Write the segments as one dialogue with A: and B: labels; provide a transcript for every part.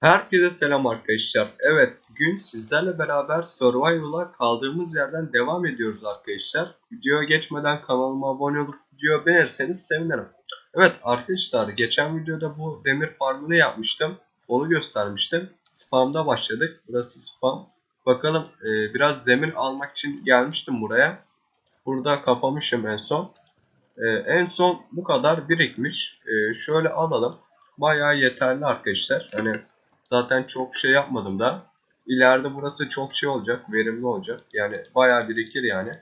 A: Herkese selam arkadaşlar. Evet, bugün sizlerle beraber Survival'a kaldığımız yerden devam ediyoruz arkadaşlar. Videoya geçmeden kanalıma abone olup videoyu beğenirseniz sevinirim. Evet arkadaşlar, geçen videoda bu demir farmını yapmıştım. Onu göstermiştim. Spam'da başladık. Burası spam. Bakalım e, biraz demir almak için gelmiştim buraya. Burada kapamışım en son. E, en son bu kadar birikmiş. E, şöyle alalım. Bayağı yeterli arkadaşlar. Hani Zaten çok şey yapmadım da. İleride burası çok şey olacak, verimli olacak. Yani bayağı birikir yani.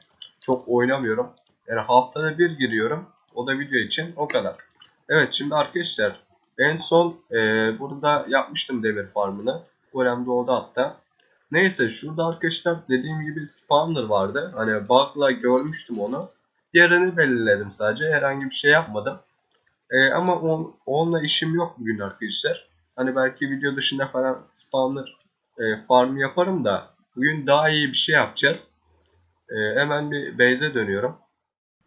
A: Çok oynamıyorum. Yani haftada bir giriyorum. O da video için o kadar. Evet şimdi arkadaşlar en son e, burada yapmıştım demir farmını. Golem doğdu hatta. Neyse şurada arkadaşlar dediğim gibi spawner vardı. Hani bug'la görmüştüm onu. Yerini belirledim sadece. Herhangi bir şey yapmadım. E, ama on, onunla işim yok bugün arkadaşlar. Hani belki video dışında falan spawner e, farm yaparım da bugün daha iyi bir şey yapacağız. E, hemen bir base'e dönüyorum.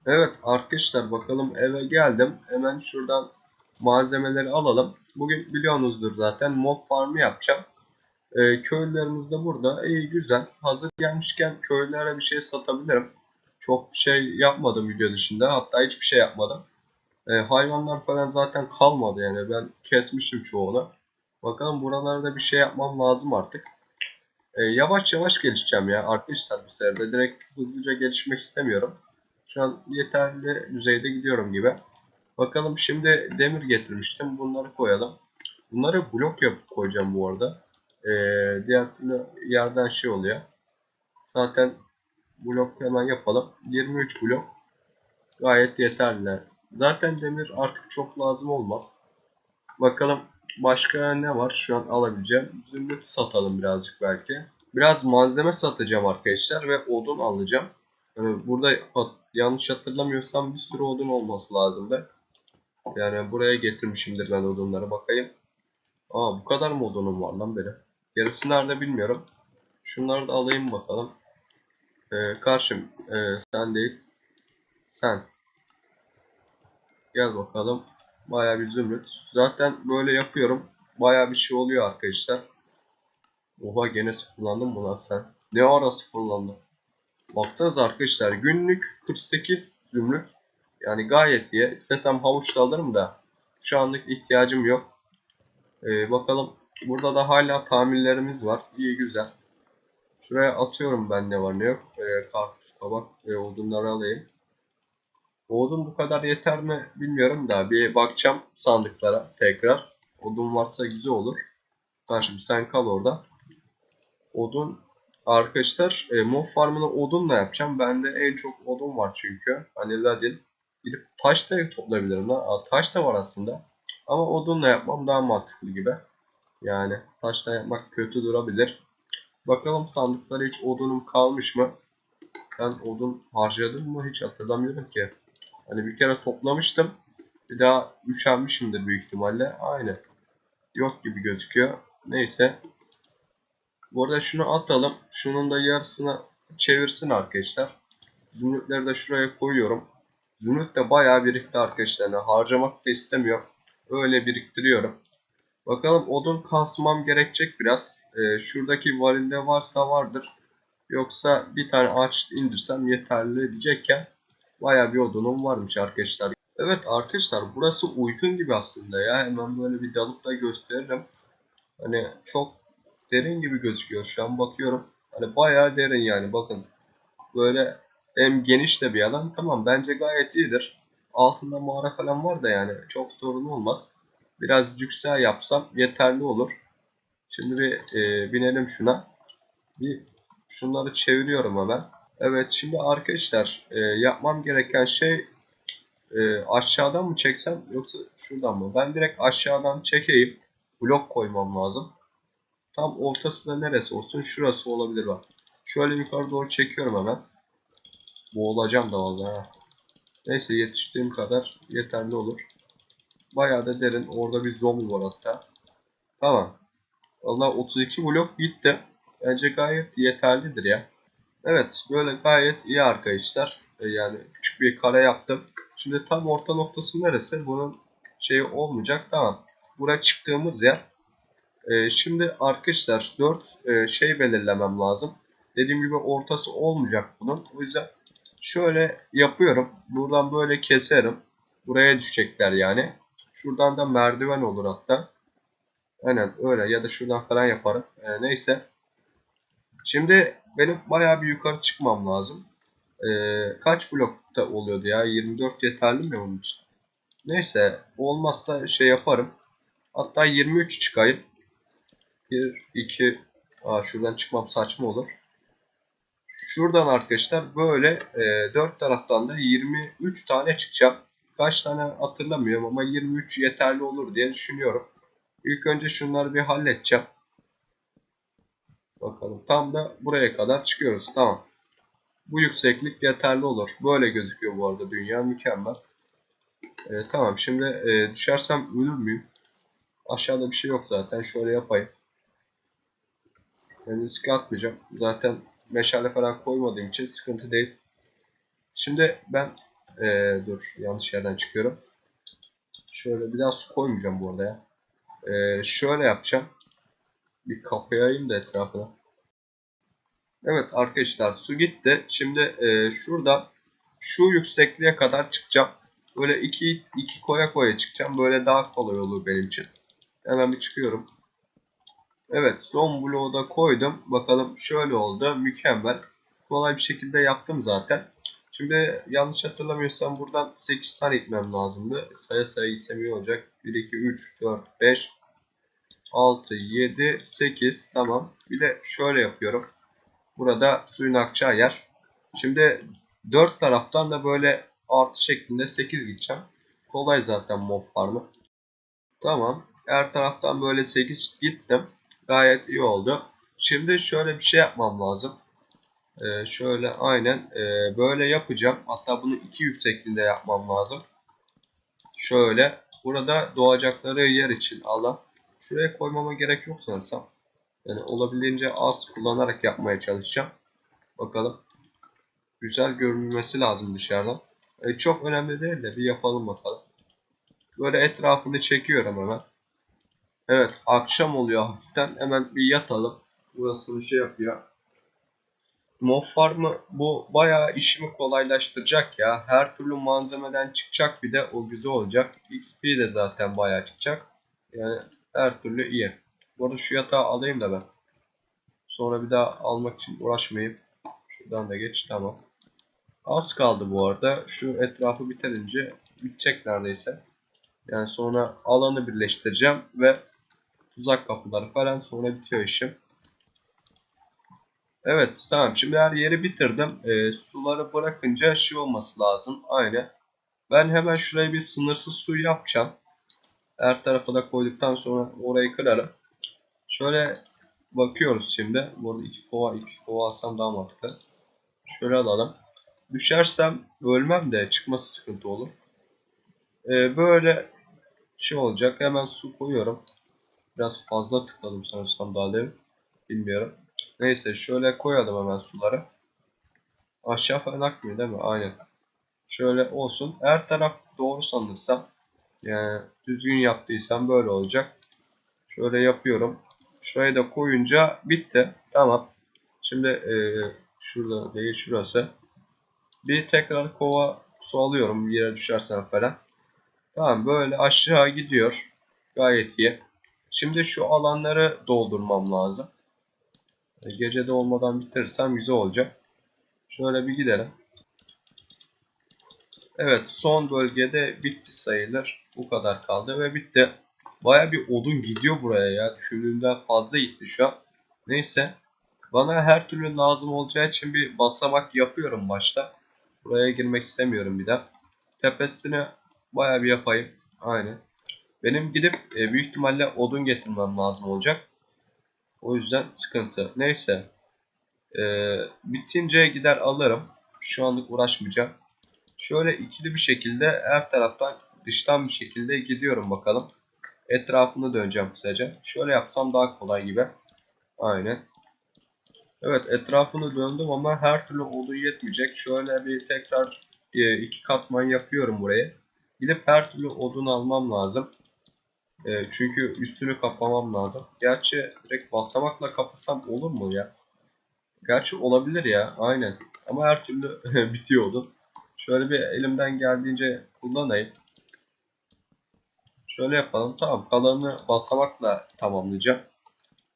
A: Evet arkadaşlar bakalım eve geldim. Hemen şuradan malzemeleri alalım. Bugün biliyorsunuzdur zaten mob farmı yapacağım. E, köylülerimiz de burada. İyi güzel. Hazır gelmişken köylülere bir şey satabilirim. Çok bir şey yapmadım video dışında. Hatta hiçbir şey yapmadım. E, hayvanlar falan zaten kalmadı yani. Ben kesmişim çoğunu. Bakalım buralarda bir şey yapmam lazım artık. Ee, yavaş yavaş gelişeceğim ya arkadaşlar bir seferde. Direkt hızlıca gelişmek istemiyorum. Şu an yeterli düzeyde gidiyorum gibi. Bakalım şimdi demir getirmiştim. Bunları koyalım. Bunları blok yapıp koyacağım bu arada. Ee, diğer türlü yerden şey oluyor. Zaten blok hemen yapalım. 23 blok. Gayet yeterliler. Zaten demir artık çok lazım olmaz. Bakalım Başka ne var şu an alabileceğim? Zümrüt satalım birazcık belki. Biraz malzeme satacağım arkadaşlar ve odun alacağım. Yani burada yanlış hatırlamıyorsam bir sürü odun olması lazımdı. Yani buraya getirmişimdir ben odunları bakayım. Aa bu kadar mı odunum var lan benim? Gerisi nerede bilmiyorum. Şunları da alayım bakalım. Ee, karşım ee, sen değil. Sen. Gel bakalım. Bayağı bir zümrüt. Zaten böyle yapıyorum. Bayağı bir şey oluyor arkadaşlar. Oha gene sıfırlandın mı lan sen? Ne ara sıfırlandın? Baksanıza arkadaşlar günlük 48 zümrüt. Yani gayet iyi. İstesem havuçta alırım da şu anlık ihtiyacım yok. Ee, bakalım. Burada da hala tamirlerimiz var. İyi güzel. Şuraya atıyorum ben ne var ne yok. Ee, karpuz, kabak ve odunları alayım. Odun bu kadar yeter mi bilmiyorum da bir bakacağım sandıklara tekrar. Odun varsa güzel olur. Karşım sen kal orada. Odun arkadaşlar e, mob farmını odunla yapacağım. Bende en çok odun var çünkü. Hani ladin. Gidip taş da toplayabilirim lan. Aa, taş da var aslında. Ama odunla yapmam daha mantıklı gibi. Yani taşla yapmak kötü durabilir. Bakalım sandıklara hiç odunum kalmış mı? Ben odun harcadım mı hiç hatırlamıyorum ki. Hani bir kere toplamıştım. Bir daha üşenmişimdir büyük ihtimalle. Aynı. Yok gibi gözüküyor. Neyse. Bu arada şunu atalım. Şunun da yarısını çevirsin arkadaşlar. Zümrütleri de şuraya koyuyorum. Zümrüt de bayağı birikti arkadaşlar. Yani harcamak da istemiyorum. Öyle biriktiriyorum. Bakalım odun kasmam gerekecek biraz. Ee, şuradaki varilde varsa vardır. Yoksa bir tane ağaç indirsem yeterli diyecekken Baya bir odunum varmış arkadaşlar. Evet arkadaşlar burası uygun gibi aslında ya. Hemen böyle bir dalıp da gösteririm. Hani çok derin gibi gözüküyor. Şu an bakıyorum. Hani bayağı derin yani bakın. Böyle hem geniş de bir alan. Tamam bence gayet iyidir. Altında mağara falan var da yani çok sorun olmaz. Biraz yüksel yapsam yeterli olur. Şimdi bir e, binelim şuna. Bir şunları çeviriyorum hemen. Evet şimdi arkadaşlar e, yapmam gereken şey e, aşağıdan mı çeksem yoksa şuradan mı? Ben direkt aşağıdan çekeyim. Blok koymam lazım. Tam ortasında neresi olsun? Şurası olabilir bak. Şöyle yukarı doğru çekiyorum hemen. Boğulacağım da vallahi. Neyse yetiştiğim kadar yeterli olur. Bayağı da derin. Orada bir zombi var hatta. Tamam. Vallahi 32 blok gitti. Bence gayet yeterlidir ya. Evet böyle gayet iyi arkadaşlar. E, yani küçük bir kare yaptım. Şimdi tam orta noktası neresi? Bunun şeyi olmayacak. Tamam. Buraya çıktığımız yer. Ee, şimdi arkadaşlar 4 şey belirlemem lazım. Dediğim gibi ortası olmayacak bunun. O yüzden şöyle yapıyorum. Buradan böyle keserim. Buraya düşecekler yani. Şuradan da merdiven olur hatta. Aynen öyle ya da şuradan falan yaparım. Ee, neyse. Şimdi benim bayağı bir yukarı çıkmam lazım. Ee, kaç blokta oluyordu ya? 24 yeterli mi onun için? Neyse olmazsa şey yaparım. Hatta 23 çıkayım. 1, 2, Aa, şuradan çıkmam saçma olur. Şuradan arkadaşlar böyle e, 4 taraftan da 23 tane çıkacağım. Kaç tane hatırlamıyorum ama 23 yeterli olur diye düşünüyorum. İlk önce şunları bir halledeceğim. Bakalım tam da buraya kadar çıkıyoruz. Tamam. Bu yükseklik yeterli olur. Böyle gözüküyor bu arada dünya mükemmel. Ee, tamam şimdi e, düşersem ölür müyüm? Aşağıda bir şey yok zaten. Şöyle yapayım. Ben riske atmayacağım. Zaten meşale falan koymadığım için sıkıntı değil. Şimdi ben e, dur yanlış yerden çıkıyorum. Şöyle bir daha su koymayacağım bu arada ya. E, şöyle yapacağım. Bir kapayayım da etrafına. Evet arkadaşlar su gitti. Şimdi e, şuradan şu yüksekliğe kadar çıkacağım. Böyle iki, iki koya koya çıkacağım. Böyle daha kolay olur benim için. Hemen bir çıkıyorum. Evet son bloğu da koydum. Bakalım şöyle oldu. Mükemmel. Kolay bir şekilde yaptım zaten. Şimdi yanlış hatırlamıyorsam buradan 8 tane itmem lazımdı. Sayı sayı gitsem iyi olacak. 1, 2, 3, 4, 5, 6, 7, 8. Tamam. Bir de şöyle yapıyorum. Burada suyun akacağı yer. Şimdi 4 taraftan da böyle artı şeklinde 8 gideceğim. Kolay zaten mob farmı. Tamam. Her taraftan böyle 8 gittim. Gayet iyi oldu. Şimdi şöyle bir şey yapmam lazım. Ee, şöyle aynen e, böyle yapacağım. Hatta bunu iki yüksekliğinde yapmam lazım. Şöyle. Burada doğacakları yer için alan. Şuraya koymama gerek yok sanırsam. Yani olabildiğince az kullanarak yapmaya çalışacağım. Bakalım. Güzel görünmesi lazım dışarıdan. E, çok önemli değil de bir yapalım bakalım. Böyle etrafını çekiyorum hemen. Evet akşam oluyor hafiften. Hemen bir yatalım. Burası bir şey yapıyor. Mob Farm'ı bu bayağı işimi kolaylaştıracak ya. Her türlü malzemeden çıkacak bir de o güzel olacak. XP de zaten bayağı çıkacak. Yani her türlü iyi. Bu arada şu yatağı alayım da ben. Sonra bir daha almak için uğraşmayayım. Şuradan da geç tamam. Az kaldı bu arada. Şu etrafı bitirince bitecek neredeyse. Yani sonra alanı birleştireceğim ve tuzak kapıları falan sonra bitiyor işim. Evet tamam şimdi her yeri bitirdim. E, suları bırakınca şey olması lazım. Aynı. Ben hemen şuraya bir sınırsız su yapacağım. Her tarafa da koyduktan sonra orayı kırarım. Şöyle bakıyoruz şimdi. Burada iki kova iki kova alsam daha mantıklı. Şöyle alalım. Düşersem ölmem de çıkması sıkıntı olur. Ee, böyle şey olacak. Hemen su koyuyorum. Biraz fazla tıkladım sanırsam daha demin. Bilmiyorum. Neyse şöyle koyalım hemen suları. Aşağı falan akmıyor değil mi? Aynen. Şöyle olsun. Her taraf doğru sanırsam. Yani düzgün yaptıysam böyle olacak. Şöyle yapıyorum. Şurayı da koyunca bitti. Tamam. Şimdi e, şurada değil şurası. Bir tekrar kova su alıyorum yere düşersen falan. Tamam böyle aşağı gidiyor. Gayet iyi. Şimdi şu alanları doldurmam lazım. E, gecede olmadan bitirirsem güzel olacak. Şöyle bir gidelim. Evet son bölgede bitti sayılır. Bu kadar kaldı ve bitti. Baya bir odun gidiyor buraya ya. Düşündüğümden fazla gitti şu an. Neyse. Bana her türlü lazım olacağı için bir basamak yapıyorum başta. Buraya girmek istemiyorum bir daha. Tepesini baya bir yapayım. Aynen. Benim gidip e, büyük ihtimalle odun getirmem lazım olacak. O yüzden sıkıntı. Neyse. Ee, bitince gider alırım. Şu anlık uğraşmayacağım. Şöyle ikili bir şekilde her taraftan dıştan bir şekilde gidiyorum bakalım. Etrafını döneceğim kısaca. Şöyle yapsam daha kolay gibi. Aynen. Evet etrafını döndüm ama her türlü odun yetmeyecek. Şöyle bir tekrar e, iki katman yapıyorum buraya. Gidip her türlü odun almam lazım. E, çünkü üstünü kapamam lazım. Gerçi direkt basamakla kapasam olur mu ya? Gerçi olabilir ya. Aynen. Ama her türlü bitiyordu. Şöyle bir elimden geldiğince kullanayım. Şöyle yapalım. Tamam. Kalanını basamakla tamamlayacağım.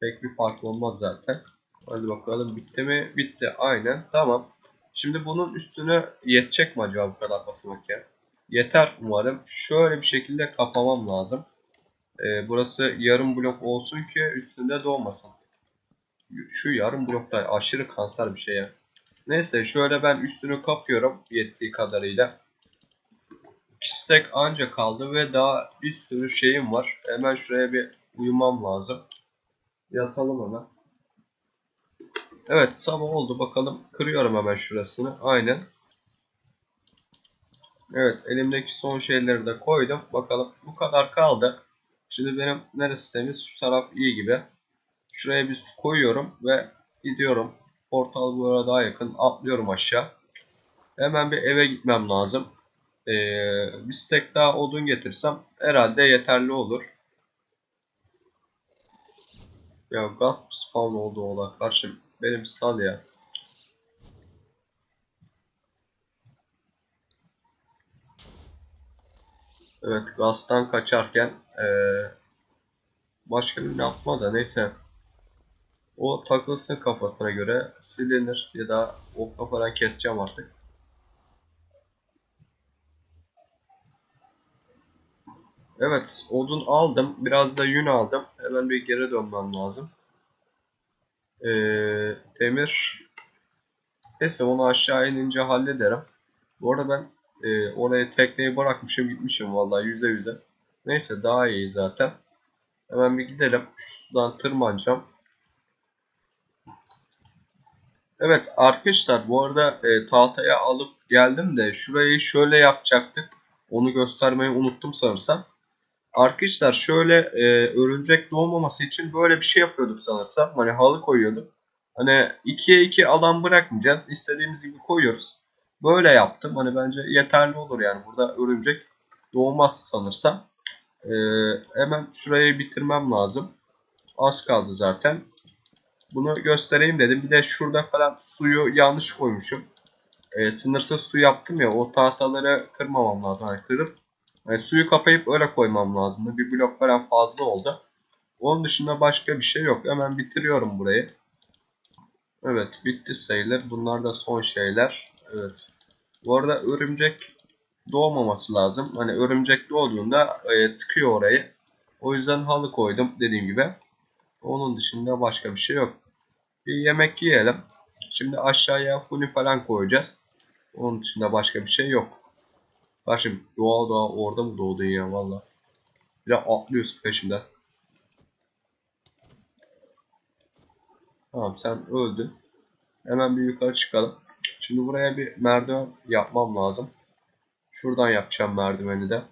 A: Pek bir fark olmaz zaten. Hadi bakalım bitti mi? Bitti. Aynen. Tamam. Şimdi bunun üstüne yetecek mi acaba bu kadar basamak ya? Yeter umarım. Şöyle bir şekilde kapamam lazım. Ee, burası yarım blok olsun ki üstünde doğmasın. Şu yarım blokta aşırı kanser bir şey ya. Neyse şöyle ben üstünü kapıyorum yettiği kadarıyla. Stack anca kaldı ve daha bir sürü şeyim var. Hemen şuraya bir uyumam lazım. Yatalım hemen. Evet sabah oldu bakalım. Kırıyorum hemen şurasını. Aynen. Evet elimdeki son şeyleri de koydum. Bakalım bu kadar kaldı. Şimdi benim neresi temiz? Şu taraf iyi gibi. Şuraya bir su koyuyorum ve gidiyorum. Portal buraya daha yakın. Atlıyorum aşağı. Hemen bir eve gitmem lazım. Ee, bir stek daha odun getirsem herhalde yeterli olur. Ya gaz spawn oldu ola. Karşı benim sal ya. Evet gazdan kaçarken ee, başka bir yapma da neyse. O takılsın kafasına göre silinir ya da okla falan keseceğim artık. Evet odun aldım. Biraz da yün aldım. Hemen bir geri dönmem lazım. Ee, demir. Neyse onu aşağı inince hallederim. Bu arada ben e, oraya tekneyi bırakmışım gitmişim vallahi yüze yüze. Neyse daha iyi zaten. Hemen bir gidelim. Şuradan tırmanacağım. Evet arkadaşlar bu arada e, tahtaya alıp geldim de şurayı şöyle yapacaktık. Onu göstermeyi unuttum sanırsam. Arkadaşlar şöyle e, örümcek doğmaması için böyle bir şey yapıyorduk sanırsam. Hani halı koyuyorduk. Hani 2'ye 2 alan bırakmayacağız. İstediğimiz gibi koyuyoruz. Böyle yaptım. Hani bence yeterli olur yani. Burada örümcek doğmaz sanırsam. E, hemen şurayı bitirmem lazım. Az kaldı zaten. Bunu göstereyim dedim. Bir de şurada falan suyu yanlış koymuşum. E, sınırsız su yaptım ya. O tahtaları kırmamam lazım. Yani kırıp yani suyu kapayıp öyle koymam lazımdı. Bir blok falan fazla oldu. Onun dışında başka bir şey yok. Hemen bitiriyorum burayı. Evet bitti sayılır. Bunlar da son şeyler. Evet. Bu arada örümcek doğmaması lazım. Hani örümcek doğduğunda e, tıkıyor orayı. O yüzden halı koydum dediğim gibi. Onun dışında başka bir şey yok. Bir yemek yiyelim. Şimdi aşağıya funi falan koyacağız. Onun dışında başka bir şey yok. Karşım doğa doğa orada mı doğdun ya valla. Bir de atlıyorsun peşimden. Tamam sen öldün. Hemen bir yukarı çıkalım. Şimdi buraya bir merdiven yapmam lazım. Şuradan yapacağım merdiveni de.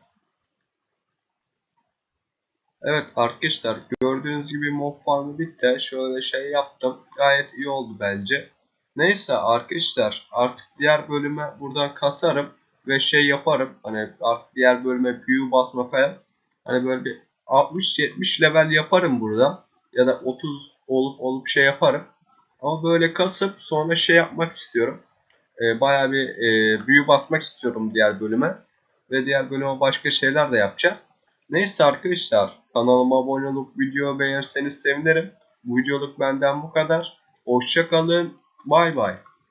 A: Evet arkadaşlar gördüğünüz gibi mob farmı bitti. Şöyle şey yaptım. Gayet iyi oldu bence. Neyse arkadaşlar artık diğer bölüme buradan kasarım ve şey yaparım. Hani artık diğer bölüme büyü basma falan. Hani böyle bir 60-70 level yaparım burada. Ya da 30 olup olup şey yaparım. Ama böyle kasıp sonra şey yapmak istiyorum. Ee, bayağı bir e, büyü basmak istiyorum diğer bölüme. Ve diğer bölüme başka şeyler de yapacağız. Neyse arkadaşlar kanalıma abone olup video beğenirseniz sevinirim. Bu videoluk benden bu kadar. Hoşçakalın. Bay bay.